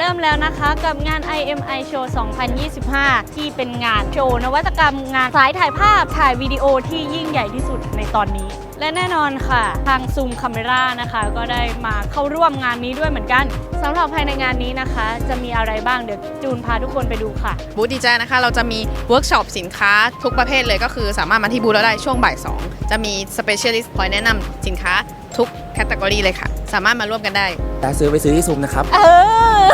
เริ่มแล้วนะคะกับงาน IMI Show 2025 ที่เป็นงานโชว์นวัตกรรมงานสายถ่ายภาพถ่ายวิดีโอที่ยิ่งใหญ่ที่สุดในตอนนี้ และแน่นอนค่ะ ทาง Zoom Camera นะคะ ก็ได้มาเข้าร่วมงานนี้ด้วยเหมือนกันสำหรับภายในงานนี้นะคะ จะมีอะไรบ้างเดี๋ยวจูนพาทุกคนไปดูค่ะ บูธดีใจนะคะเราจะมีเวิร์กช็อปสินค้าทุกประเภทเลยก็คือสามารถมาที่บูธเราได้ช่วงบ่าย2จะมีสเปเชียลิสต์คอยแนะนำสินค้าทุกแคตตากรีเลยค่ะ สามารถมาร่วมกันได้แต่ซื้อไปซื้อที่ซุมนะครับ เออ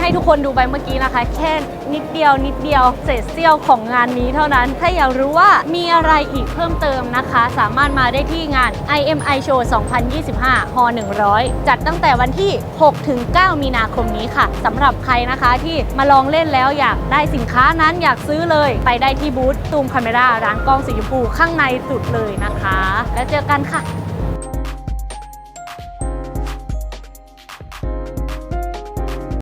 ให้ทุกคนดูไปเมื่อกี้นะคะ แค่นิดเดียวนิดเดียวเศษเสี้ยวของงานนี้เท่านั้น ถ้าอยากรู้ว่ามีอะไรอีกเพิ่มเติมนะคะ สามารถมาได้ที่งาน IMI Show 2025ฮ100 จัดตั้งแต่วันที่6ถึง9มีนาคมนี้ค่ะสำหรับใครนะคะที่มาลองเล่นแล้วอยากได้สินค้านั้นอยากซื้อเลย ไปได้ที่บูธตูมคาเมราร้านกล้องสีชมพูข้างในสุดเลยนะคะ แล้วเจอกันค่ะ